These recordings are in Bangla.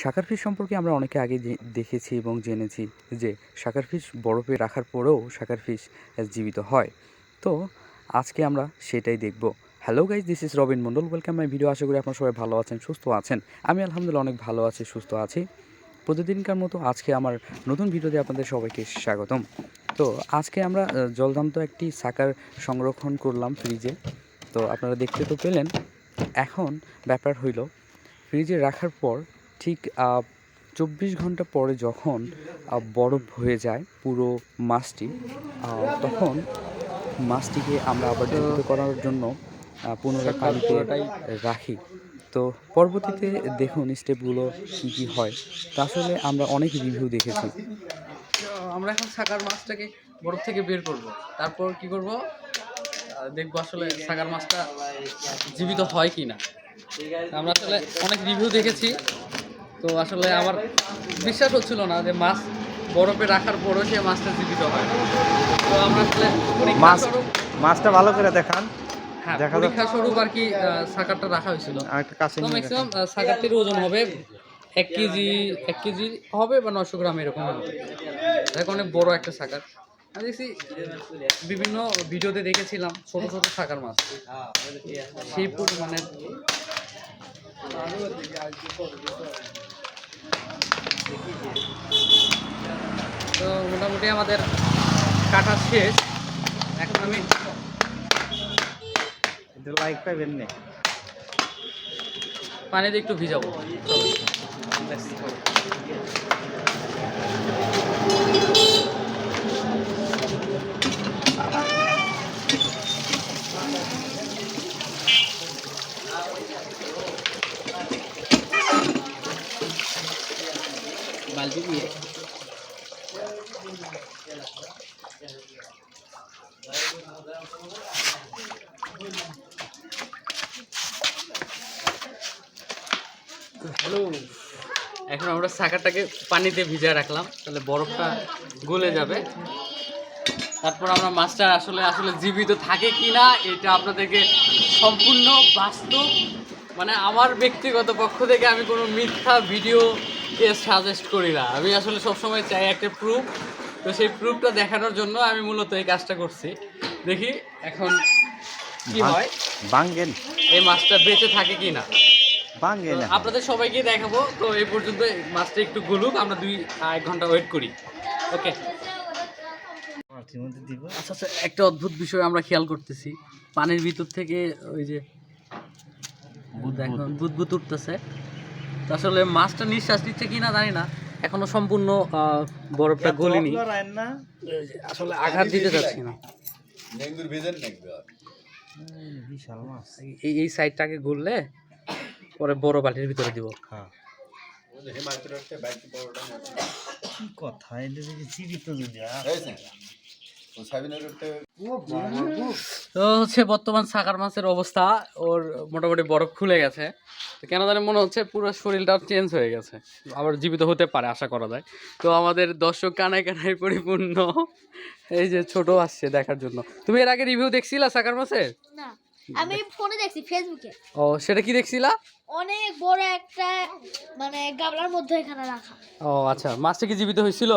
শাকার ফিশ সম্পর্কে আমরা অনেকে আগে দেখেছি এবং জেনেছি যে সাকার ফিশ বরফে রাখার পরেও শাকার ফিশ জীবিত হয়। তো আজকে আমরা সেটাই দেখব। Hello guys this is Robin Mondal welcome my video আশা করি আপনারা সবাই ভালো আছেন, সুস্থ আছেন। আমি আলহামদুলিল্লাহ অনেক ভালো আছি, সুস্থ আছি। প্রতিদিনকার মতো আজকে আমার নতুন ভিডিওতে আপনাদের সবাইকে স্বাগতম। তো আজকে আমরা জলদান্ত একটি সাকার সংরক্ষণ করলাম ফ্রিজে। তো আপনারা দেখতে তো পেলেন, এখন ব্যাপার হইল, ফ্রিজে রাখার পর ঠিক চব্বিশ ঘণ্টা পরে যখন বরফ হয়ে যায় পুরো মাছটি তখন মাছটিকে আমরা আবার জীবিত করার জন্য পুনরায় পানিতে রাখি। তো পরবর্তীতে দেখুন স্টেপগুলো কী কী হয়। তা আসলে আমরা অনেক রিভিউ দেখেছি। আমরা এখন সাকার মাছটাকে বরফ থেকে বের করব। তারপর কি করব? দেখব আসলে সাকার মাছটা জীবিত হয় কি না আমরা আসলে অনেক রিভিউ দেখেছি। তো আসলে আমার বিশ্বাস হচ্ছিল না যে মাছ বরফে রাখার পরও সে মাছটা জীবিত হয়। তো আমরা আসলে মাছ- মাছটা ভালো করে দেখান। হ্যাঁ পরীক্ষা স্বরূপ আর কি সাকারটা রাখা হয়েছিল। তো ম্যাক্সিমাম সাকারটির ওজন হবে এক কেজি এক কেজি হবে বা নশো গ্রাম এরকম হবে। দেখ অনেক বড় একটা সাকার। আমি দেখছি বিভিন্ন ভিডিওতে দেখেছিলাম ছোট ছোট সাকার মাছ। সেই মানে তো মোটামুটি আমাদের কাটা শেষ। এখন আমি লাইক পাইবেন না। পানিতে একটু ভিজাবো। বালতি দিয়ে। হ্যালো। এখন আমরা সাকারটাকে পানিতে ভিজিয়ে রাখলাম, তাহলে বরফটা গলে যাবে। তারপর আমরা মাছটা আসলে আসলে জীবিত থাকে কি না এটা আপনাদেরকে সম্পূর্ণ বাস্তব মানে আমার ব্যক্তিগত পক্ষ থেকে আমি কোনো মিথ্যা ভিডিও সাজেস্ট করি না। আমি আসলে সবসময় চাই একটা প্রুফ তো সেই প্রুফটা দেখানোর জন্য আমি মূলত এই কাজটা করছি। দেখি এখন কি হয়। বাঙ্গেন। এই মাছটা বেঁচে থাকে কি না? বাঙ্গেন। আপনাদের সবাইকে দেখাবো। তো এই পর্যন্ত মাছটা একটু গুলুক। আমরা দুই এক ঘণ্টা ওয়েট করি। ওকে আচ্ছা আচ্ছা একটা অদ্ভুত বিষয় আমরা খেয়াল করতেছি। পানির ভিতর থেকে ওই যে দেখুন বুদবুদ উঠতেছে। আসলে মাছটা নিঃশ্বাস নিচ্ছে কিনা জানি না। এখনও সম্পূর্ণ বরফটা গলিনি। আসলে আঘাত দিতে যাচ্ছি না। এই এই সাইডটাকে ঘুরলে পরে বড় বাটির ভিতরে দিব। হ্যাঁ। কি কথা তো হচ্ছে বর্তমান সাকার মাছের অবস্থা, ওর মোটামুটি বরফ খুলে গেছে। তো কেন জানি মনে হচ্ছে পুরো শরীরটা চেঞ্জ হয়ে গেছে। আবার জীবিত হতে পারে, আশা করা যায়। তো আমাদের দর্শক কানায় কানায় পরিপূর্ণ এই যে ছোট আসছে দেখার জন্য। তুমি এর আগে রিভিউ দেখছিলা সাকার মাছের? না। আমি ফোনে দেখছি ফেসবুকে ও সেটা কি দেখছিলা? অনেক বড় একটা মানে গাবলার মধ্যে এখানে রাখা। ও আচ্ছা। মাছটা কি জীবিত হয়েছিল?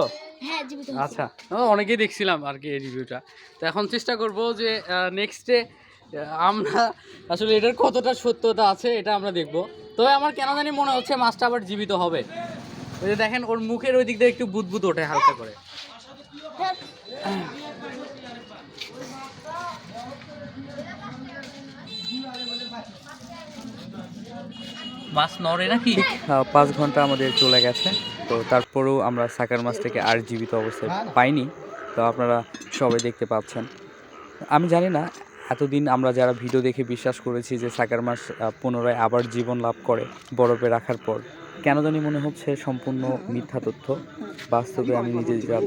হ্যাঁ জীবিত আচ্ছা। অনেকেই দেখছিলাম আর কি এই রিভিউটা। তো এখন চেষ্টা করব যে নেক্সটে আমরা আসলে এটার কতটা সত্যতা আছে এটা আমরা দেখব। তবে আমার কেন জানি মনে হচ্ছে মাছটা আবার জীবিত হবে। ওই যে দেখেন ওর মুখের ওই দিক দিয়ে একটু বুদবুদ ওঠে হালকা করে। মাছ নড়ে নাকি? পাঁচ ঘণ্টা আমাদের চলে গেছে। তো তারপরেও আমরা সাকার মাছ থেকে আর জীবিত অবস্থায় পাইনি। তো আপনারা সবাই দেখতে পাচ্ছেন। আমি জানি না, এতদিন আমরা যারা ভিডিও দেখে বিশ্বাস করেছি যে সাকার মাছ পুনরায় আবার জীবন লাভ করে বরফে রাখার পর, কেন জানি মনে হচ্ছে সম্পূর্ণ মিথ্যা তথ্য। বাস্তবে আমি নিজে যা